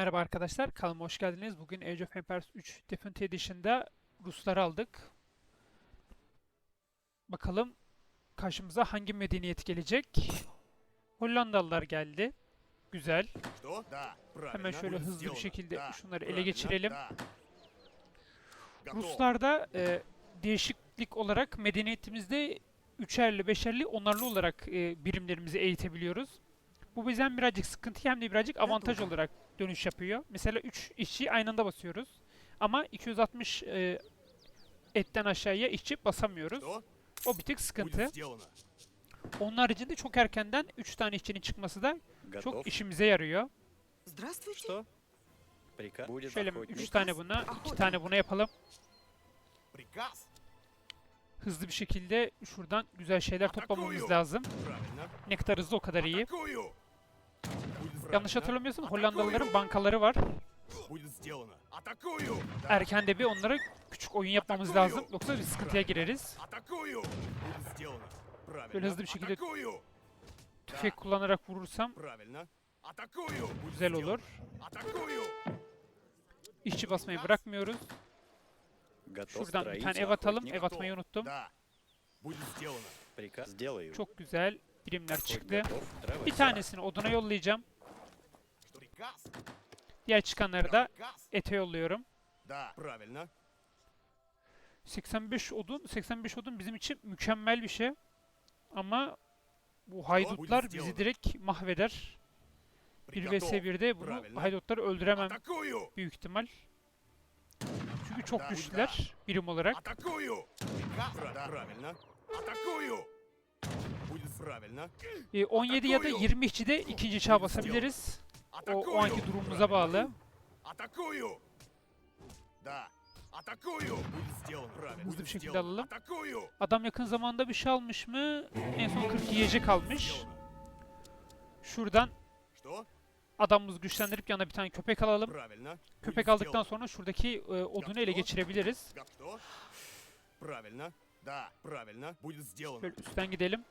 Merhaba arkadaşlar, kanalıma hoş geldiniz. Bugün Age of Empires 3 Definitive Edition'da Rusları aldık. Bakalım karşımıza hangi medeniyet gelecek? Hollandalılar geldi. Güzel. Hemen şöyle hızlı bir şekilde şunları ele geçirelim. Ruslarda e, değişiklik olarak medeniyetimizde üçerli, beşerli, onarlı olarak e, birimlerimizi eğitebiliyoruz. Bu bizden birazcık sıkıntı hem de birazcık avantaj olarak dönüş yapıyor. Mesela 3 işçi aynı anda basıyoruz. Ama 260 e, etten aşağıya işçi basamıyoruz. O bir tek sıkıntı. Onun haricinde çok erkenden 3 tane işçinin çıkması da çok işimize yarıyor. Şöyle 3 tane buna, 2 tane buna yapalım. Hızlı bir şekilde şuradan güzel şeyler toplamamız lazım. Ne kadar hızlı o kadar iyi. Yanlış hatırlamıyorsun Hollandalıların bankaları var. Erken de bir onlara küçük oyun yapmamız lazım. Yoksa bir sıkıntıya gireriz. Böyle hızlı bir şekilde tüfek kullanarak vurursam güzel olur. İşçi basmayı bırakmıyoruz. Şuradan bir tane ev atalım. Ev atmayı unuttum. Çok güzel birimler çıktı. Bir tanesini oduna yollayacağım. Diğer çıkanları da ete yolluyorum. 85 odun, 85 odun bizim için mükemmel bir şey. Ama bu haydutlar bizi direkt mahveder. 1 vs 1'de bunu haydutları öldüremem büyük ihtimal. Çünkü çok güçlüler birim olarak. 17 ee, ya da 20 işçi de ikinci çağ basabiliriz. O, o anki durumumuza bağlı. Hızlı bir şekilde alalım. Adam yakın zamanda bir şey almış mı? En son 40 yiyecek almış. Şuradan adamımızı güçlendirip yanına bir tane köpek alalım. Köpek aldıktan sonra şuradaki e, odunu ele geçirebiliriz. Şöyle üstten gidelim.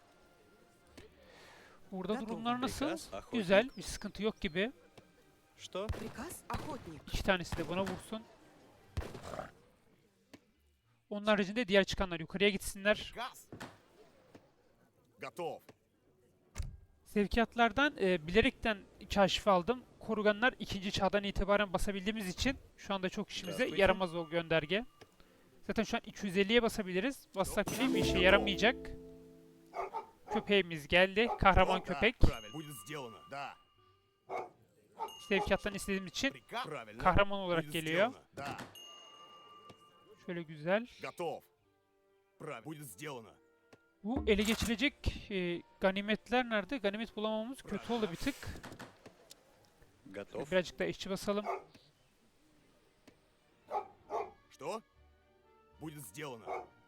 Burada Готово. durumlar nasıl? Приказ. Охотник. Güzel, bir sıkıntı yok gibi. Что? Приказ охотник. İki tanesi de buna vursun. Onun haricinde diğer çıkanlar yukarıya gitsinler. Газ. Готов. Sevkiyatlardan e, bilerekten kaşif aldım. Koruganlar ikinci çağdan itibaren basabildiğimiz için şu anda çok işimize Здравствуйте. yaramaz o gönderge. Zaten şu an 250'ye basabiliriz. Bassak bile bir işe yaramayacak. Köpeğimiz geldi. Kahraman Да, köpek. Правильно. Будет сделано. Да. Sevkiyattan istediğimiz için Приказ. Правильно. kahraman olarak Будет geliyor. сделано. Да. Şöyle güzel. Готов. Правильно. Будет сделано. Bu ele geçirecek e, ganimetler nerede? Ganimet bulamamamız kötü oldu bir tık. Готов. Birazcık da işçi basalım. Что? Будет сделано.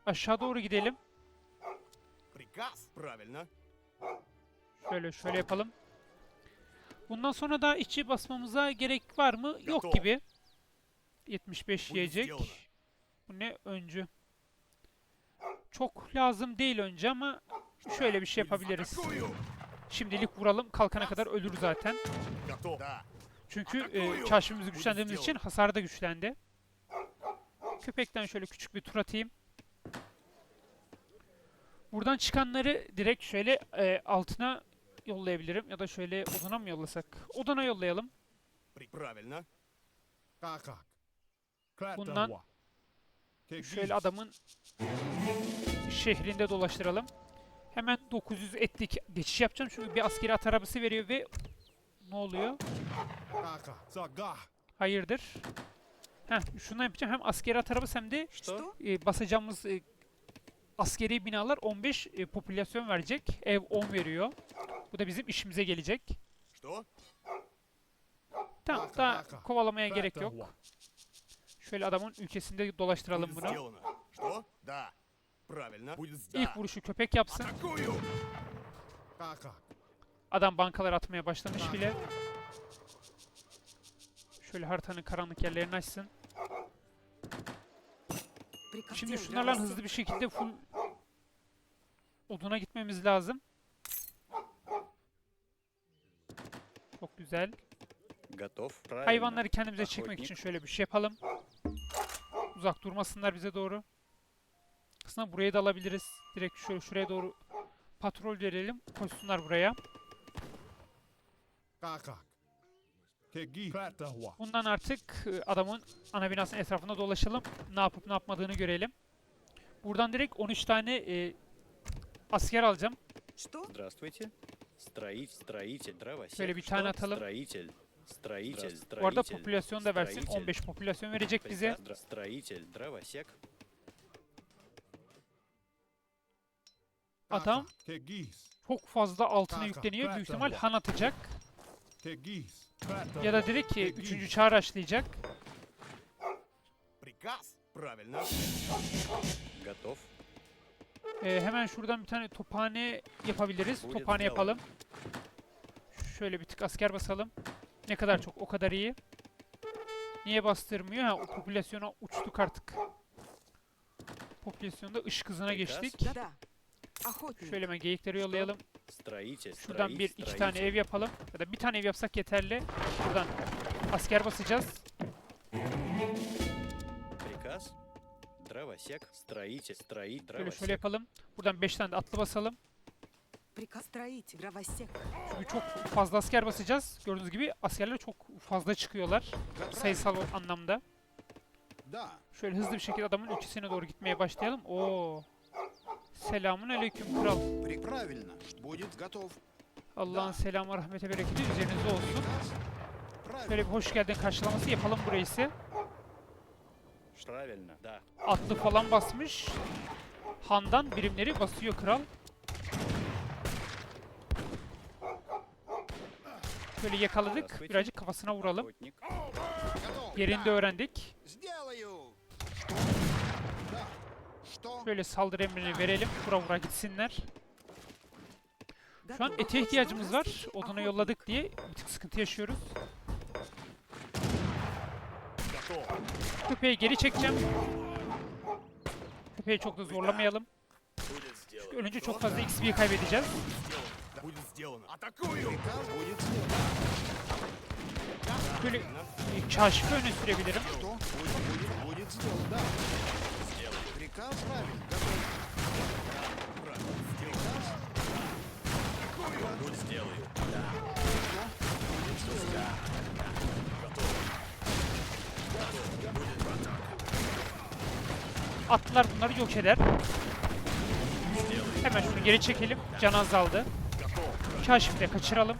Aşağı doğru gidelim. Приказ. Правильно. Şöyle şöyle yapalım. Bundan sonra da işçi basmamıza gerek var mı? Yok Gato. gibi. 75 Bu yiyecek. istiyor Bu ne? Öncü. Çok lazım değil önce ama şöyle bir şey Будет yapabiliriz. Атакую. Şimdilik vuralım. Kalkana kadar ölür zaten. Готов. Да. Çünkü Atakuyu. e, çarşımızı Bu güçlendirdiğimiz için istiyor. hasar da güçlendi. Köpekten şöyle küçük bir tur atayım. Buradan çıkanları direkt şöyle e, altına yollayabilirim ya da şöyle odana mı yollasak? Odana yollayalım. Bundan şöyle adamın şehrinde dolaştıralım. Hemen 900 etlik geçiş yapacağım çünkü bir askeri at arabası veriyor ve ne oluyor? Hayırdır? Heh, şundan yapacağım. Hem askeri at arabası hem de e, basacağımız e, askeri binalar 15 e, popülasyon verecek. Ev 10 veriyor. Bu da bizim işimize gelecek. Tamam daha kovalamaya gerek yok. Şöyle adamın ülkesinde dolaştıralım bunu. İlk vuruşu köpek yapsın. Adam bankalar atmaya başlamış bile. Şöyle haritanın karanlık yerlerini açsın. Şimdi şunlarla hızlı bir şekilde full oduna gitmemiz lazım. Çok güzel. Hayvanları kendimize çekmek için şöyle bir şey yapalım. Uzak durmasınlar bize doğru. Aslında buraya da alabiliriz. Direkt şöyle şuraya doğru patrol verelim. Koşsunlar buraya. Kalk kalk. Bundan artık e, adamın ana binasının etrafında dolaşalım. Ne yapıp ne yapmadığını görelim. Buradan direkt 13 tane e, asker alacağım. Şöyle bir tane atalım. Bu arada popülasyon da versin. 15 popülasyon verecek bize. Adam çok fazla altına yükleniyor. Büyük ihtimal han atacak. Ya da direkt ki 3. çağ raşlayacak. Ee, hemen şuradan bir tane tophane yapabiliriz. Tophane yapalım. Şöyle bir tık asker basalım. Ne kadar çok o kadar iyi. Niye bastırmıyor? Ha, o popülasyona uçtuk artık. Popülasyonda ışık hızına geçtik. Şöyle hemen geyikleri yollayalım. Строитель, Şuradan строитель, bir iki строитель. tane ev yapalım. Ya da bir tane ev yapsak yeterli. Buradan asker basacağız. Приказ. Дровосек, строитель, строитель, Şöyle şöyle дровосек. yapalım. Buradan 5 tane de atlı basalım. Приказ строитель. Дровосек. Çünkü çok fazla asker basacağız. Gördüğünüz gibi askerler çok fazla çıkıyorlar. Sayısal anlamda. Да. Şöyle hızlı bir şekilde adamın ülkesine doğru gitmeye başlayalım. Oo. Selamun aleyküm kral. Правильно. Будет готов. Allah'ın selamı, rahmeti, bereketi üzerinize olsun. Приказ. Правильно. Şöyle bir hoş geldin karşılaması yapalım burayı ise. Правильно, да. Atlı falan basmış. Handan birimleri basıyor kral. Şöyle yakaladık. Birazcık kafasına vuralım. Охотник. Готов. Yerini de öğrendik. Şöyle saldırı emrini verelim. Vura vura gitsinler. Şu an ete ihtiyacımız var. Odana yolladık diye bir tık sıkıntı yaşıyoruz. Köpeği geri çekeceğim. Köpeği çok da zorlamayalım. Çünkü ölünce çok fazla XP kaybedeceğiz. Böyle e, çarşıfı öne sürebilirim. Что? Будет, будет, будет сделано. Да. Приказ правильно. Готов. Приказ. Будет сделаю. Будет сделано. Atlılar bunları yok eder. Hemen şunu geri çekelim. Can azaldı. Kaşifi de kaçıralım.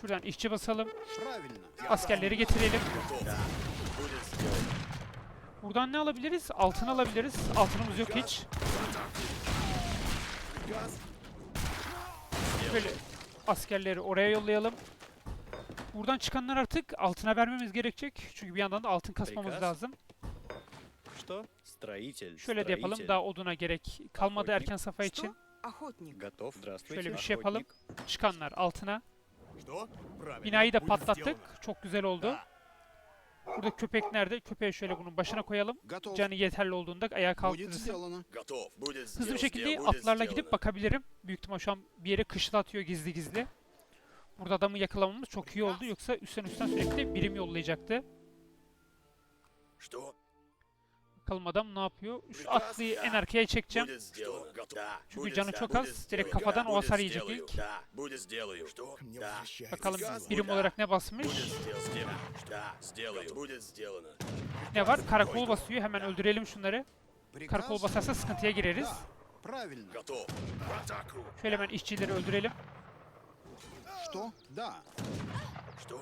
Şuradan işçi basalım. Правильно. Askerleri getirelim. Buradan ne alabiliriz? Altın alabiliriz. Altınımız yok hiç. Böyle askerleri oraya yollayalım. Buradan çıkanlar artık altına vermemiz gerekecek. Çünkü bir yandan da altın kasmamız lazım. Şöyle de yapalım. Daha oduna gerek kalmadı erken safa için. Şöyle bir şey yapalım. Çıkanlar altına. Binayı da patlattık. Çok güzel oldu. Да. Burada köpek nerede? Köpeği şöyle bunun başına koyalım. Готов. Canı yeterli olduğunda ayağa Будет kaldırırsın. сделано. Готов. Будет Hızlı bir сделано. şekilde Будет atlarla сделано. gidip bakabilirim. Büyük ihtimal şu an bir yere kışla atıyor gizli gizli. Burada adamı yakalamamız çok iyi oldu. Yoksa üstten üstten sürekli birim yollayacaktı. Что? Bakalım adam ne yapıyor? Şu atlıyı en arkaya çekeceğim. Будет сделано. Да. Çünkü Будет canı сделано. çok Будет az. Direkt сделано. kafadan o Будет hasar yiyecek сделаю. ilk. Да. Будет сделаю. Что? Да. Bakalım Приказ. birim Да. olarak ne basmış? Будет сделано. Да. Сделаю. Будет сделано. Ne var? Karakol basıyor. Hemen öldürelim şunları. Karakol Приказ. basarsa sıkıntıya gireriz. Да. Правильно. Готов. В атаку. Şöyle hemen işçileri öldürelim. Что? Да. Что?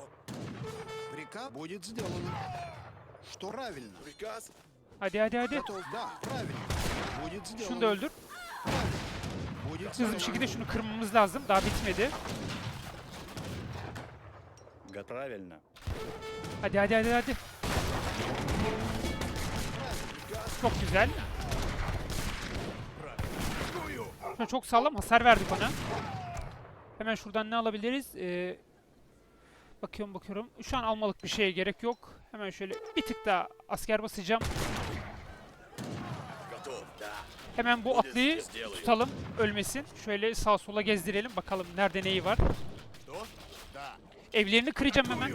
Приказ будет сделано. Что правильно? Приказ. Hadi hadi hadi. Şunu da öldür. Hızlı bir şekilde şunu kırmamız lazım. Daha bitmedi. Hadi hadi hadi hadi. Çok güzel. Şuna çok sağlam hasar verdik ona. Hemen şuradan ne alabiliriz? Ee, bakıyorum bakıyorum. Şu an almalık bir şeye gerek yok. Hemen şöyle bir tık daha asker basacağım. Hemen bu atlıyı tutalım. Ölmesin. Şöyle sağ sola gezdirelim. Bakalım nerede neyi var. Evlerini kıracağım hemen.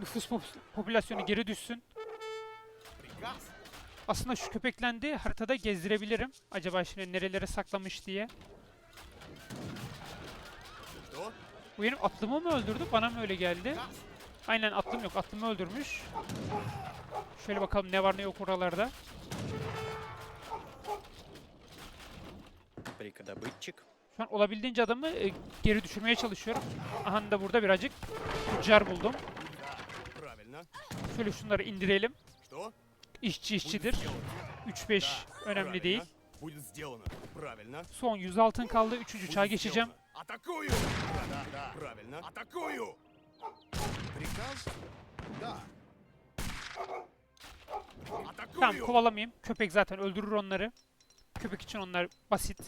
Nüfus popülasyonu geri düşsün. Aslında şu köpeklendi haritada gezdirebilirim. Acaba şimdi nerelere saklamış diye. Bu benim atlımı mı öldürdü? Bana mı öyle geldi? Aynen atlım yok. Atlımı öldürmüş. Şöyle bakalım ne var ne yok oralarda. Çık. Şu an olabildiğince adamı e, geri düşürmeye çalışıyorum. Aha da burada birazcık tüccar buldum. Şöyle şunları indirelim. İşçi işçidir. 3-5 önemli değil. Son 100 altın kaldı. 3. uçağa geçeceğim. Tamam kovalamayayım. Köpek zaten öldürür onları. Köpek için onlar basit.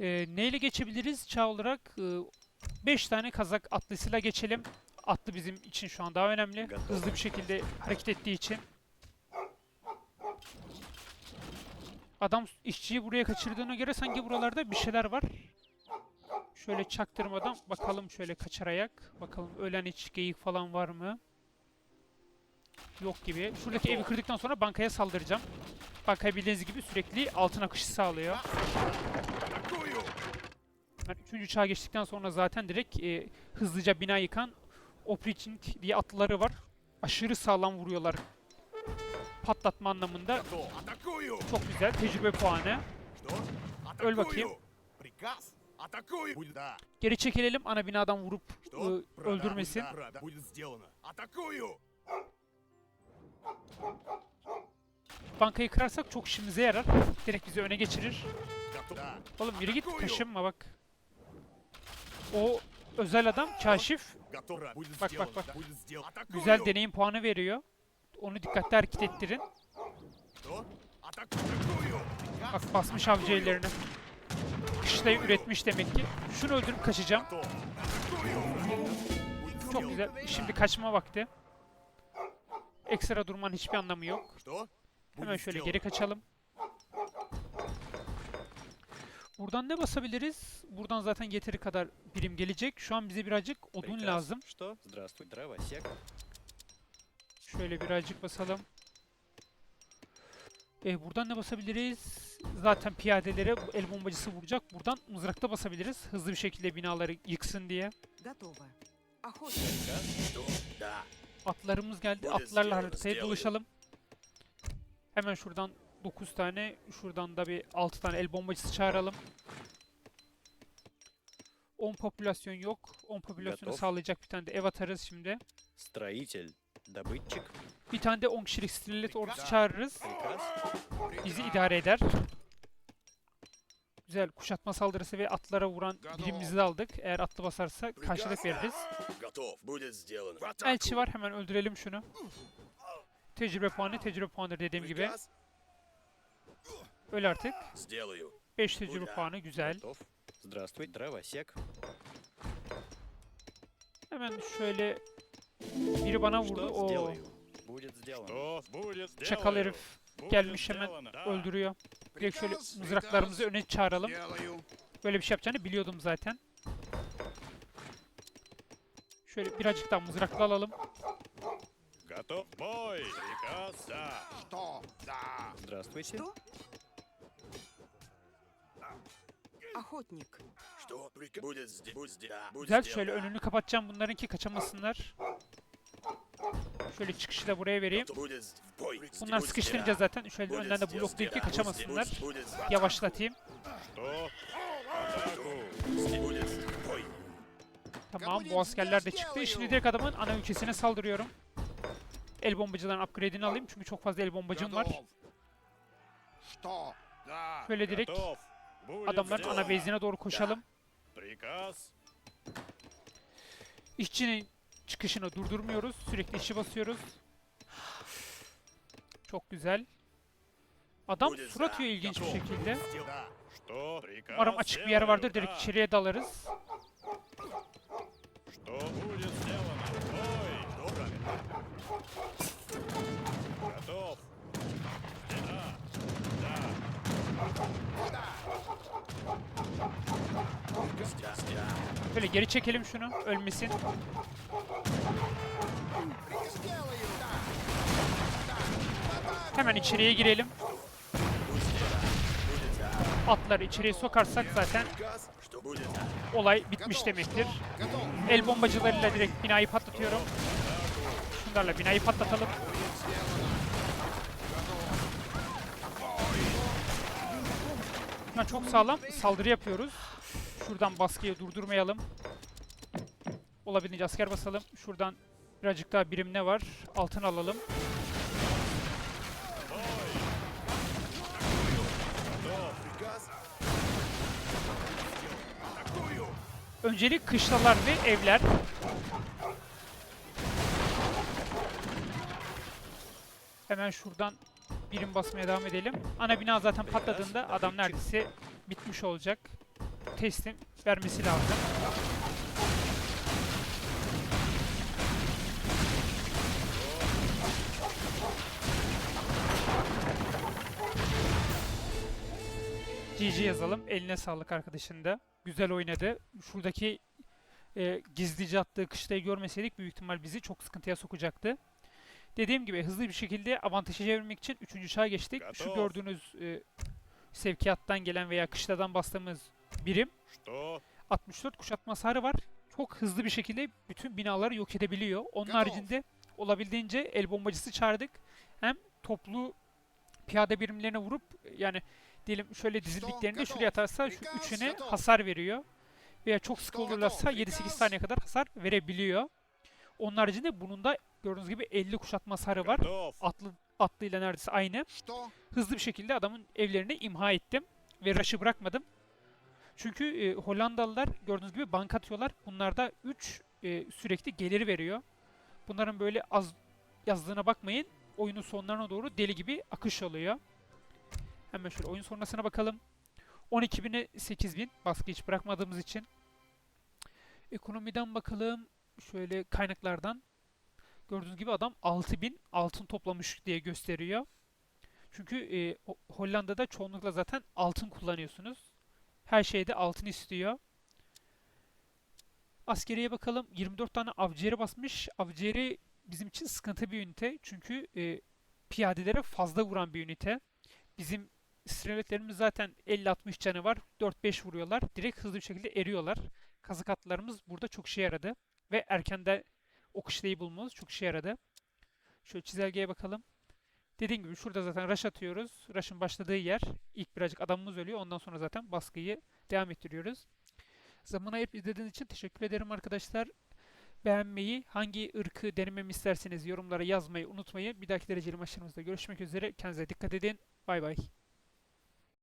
Ee, neyle geçebiliriz çağ olarak? 5 tane kazak atlısıyla geçelim. Atlı bizim için şu an daha önemli. Hızlı bir şekilde hareket ettiği için. Adam işçiyi buraya kaçırdığına göre sanki buralarda bir şeyler var. Şöyle çaktırmadan bakalım şöyle kaçar ayak. Bakalım ölen hiç geyik falan var mı? Yok gibi. Şuradaki evi kırdıktan sonra bankaya saldıracağım. Bankaya bildiğiniz gibi sürekli altın akışı sağlıyor. 3. çağa geçtikten sonra zaten direkt e, hızlıca bina yıkan Opriching diye atlıları var. Aşırı sağlam vuruyorlar patlatma anlamında. Çok güzel. Tecrübe puanı. Öl bakayım. Geri çekilelim ana binadan vurup ıı, öldürmesin. Bankayı kırarsak çok işimize yarar. Direkt bizi öne geçirir. Oğlum yürü git kaşınma bak o özel adam kaşif. Bak bak bak. Güzel deneyim puanı veriyor. Onu dikkatli hareket ettirin. Bak basmış avcı ellerini. Kışlayı üretmiş demek ki. Şunu öldürüp kaçacağım. Çok güzel. Şimdi kaçma vakti. Ekstra durmanın hiçbir anlamı yok. Hemen şöyle geri kaçalım. Buradan ne basabiliriz? Buradan zaten yeteri kadar birim gelecek. Şu an bize birazcık odun lazım. Şöyle birazcık basalım. E, buradan ne basabiliriz? Zaten piyadelere el bombacısı vuracak. Buradan mızrakta basabiliriz. Hızlı bir şekilde binaları yıksın diye. Atlarımız geldi. Atlarla haritaya dolaşalım. Hemen şuradan 9 tane, şuradan da bir 6 tane el bombacısı çağıralım. 10 popülasyon yok. 10 popülasyonu Готов. sağlayacak bir tane de ev atarız şimdi. Строитель. Добытчик. Bir tane de 10 kişilik strilet ordusu Приказ. çağırırız. Приказ. Bizi idare eder. Güzel kuşatma saldırısı ve atlara vuran birimimizi de aldık. Eğer atlı basarsa karşılık veririz. Готов. Будет сделано. В атаку. Elçi var hemen öldürelim şunu. Tecrübe puanı tecrübe puanıdır dediğim gibi. Приказ? Öl artık. Сделаю. 5 tecrübe Buyur. puanı güzel. Готов. Здравствуй. Дровосек. Hemen şöyle biri bana vurdu. Что O сделаю? Будет сделано. Что будет çakal сделаю. herif Будет gelmiş hemen сделано. Да. öldürüyor. Direkt şöyle Приказ, mızraklarımızı приказ. öne çağıralım. Делаю. Böyle bir şey yapacağını biliyordum zaten. Şöyle birazcık daha mızrakla alalım. Готов бой. Приказ? Да. Что? Да. Здравствуйте. Что? Охотник. Что? Приказ? Будет сделано. Будет сделано. Будет Güzel сделано. şöyle önünü kapatacağım bunların ki kaçamasınlar. Şöyle çıkışı da buraya vereyim. Будет в бой. Bunlar Будет sıkıştırınca сделано. zaten şöyle Будет önden de сделано. bloklayıp ki Будет kaçamasınlar. сделано. Будет в атаку. Yavaşlatayım. Что? Атаку. Будет в бой. Tamam bu askerler de çıktı. Şimdi direkt adamın ana ülkesine saldırıyorum. El bombacıların upgrade'ini alayım çünkü çok fazla el bombacım var. Готов. Что? Да. Şöyle direkt Готов. Будет Adamların ana bezine doğru koşalım. İşçinin çıkışını durdurmuyoruz. Sürekli işi basıyoruz. Çok güzel. Adam surat ilginç bir şekilde. Umarım açık bir yer vardır. Direkt içeriye dalarız. şöyle geri çekelim şunu. Ölmesin. Hemen içeriye girelim. Atları içeriye sokarsak zaten olay bitmiş demektir. El bombacılarıyla direkt binayı patlatıyorum. Şunlarla binayı patlatalım. Çok sağlam saldırı yapıyoruz. Şuradan baskıyı durdurmayalım. Olabildiğince asker basalım. Şuradan birazcık daha birim ne var? Altın alalım. Öncelik kışlalar ve evler. Hemen şuradan birim basmaya devam edelim. Ana bina zaten patladığında adam neredeyse bitmiş olacak teslim vermesi lazım. GG yazalım. Eline sağlık arkadaşın da. Güzel oynadı. Şuradaki e, gizlice attığı kışlayı görmeseydik büyük ihtimal bizi çok sıkıntıya sokacaktı. Dediğim gibi hızlı bir şekilde avantaja çevirmek için 3. çağa geçtik. Şu gördüğünüz e, sevkiyattan gelen veya kışladan bastığımız birim 64 kuşatma hasarı var. Çok hızlı bir şekilde bütün binaları yok edebiliyor. Onun haricinde olabildiğince el bombacısı çağırdık. Hem toplu piyade birimlerine vurup yani diyelim şöyle dizildiklerinde şuraya atarsa şu üçüne hasar veriyor. Veya çok sık olurlarsa 7-8 saniye kadar hasar verebiliyor. Onun haricinde bunun da gördüğünüz gibi 50 kuşatma hasarı var. Atlı, atlıyla neredeyse aynı. Hızlı bir şekilde adamın evlerini imha ettim. Ve rush'ı bırakmadım. Çünkü e, Hollandalılar gördüğünüz gibi bank atıyorlar. Bunlarda 3 sürekli gelir veriyor. Bunların böyle az yazdığına bakmayın. Oyunun sonlarına doğru deli gibi akış oluyor. Hemen şöyle oyun sonrasına bakalım. 12.000'e 8.000 baskı hiç bırakmadığımız için. Ekonomiden bakalım. Şöyle kaynaklardan. Gördüğünüz gibi adam 6000 altın toplamış diye gösteriyor. Çünkü e, Ho- Hollanda'da çoğunlukla zaten altın kullanıyorsunuz. Her şeyde altın istiyor. Askeriye bakalım. 24 tane avcıya basmış. Avcıya bizim için sıkıntı bir ünite. Çünkü e, piyadelere fazla vuran bir ünite. Bizim streletlerimiz zaten 50-60 canı var. 4-5 vuruyorlar. Direkt hızlı bir şekilde eriyorlar. Kazık atlarımız burada çok işe yaradı. Ve erkende o kışlayı bulmamız çok işe yaradı. Şöyle çizelgeye bakalım. Dediğim gibi şurada zaten rush atıyoruz. Rush'ın başladığı yer. İlk birazcık adamımız ölüyor. Ondan sonra zaten baskıyı devam ettiriyoruz. Zaman ayırıp izlediğiniz için teşekkür ederim arkadaşlar. Beğenmeyi, hangi ırkı denememi isterseniz yorumlara yazmayı unutmayın. Bir dahaki dereceli maçlarımızda görüşmek üzere. Kendinize dikkat edin. Bay bay.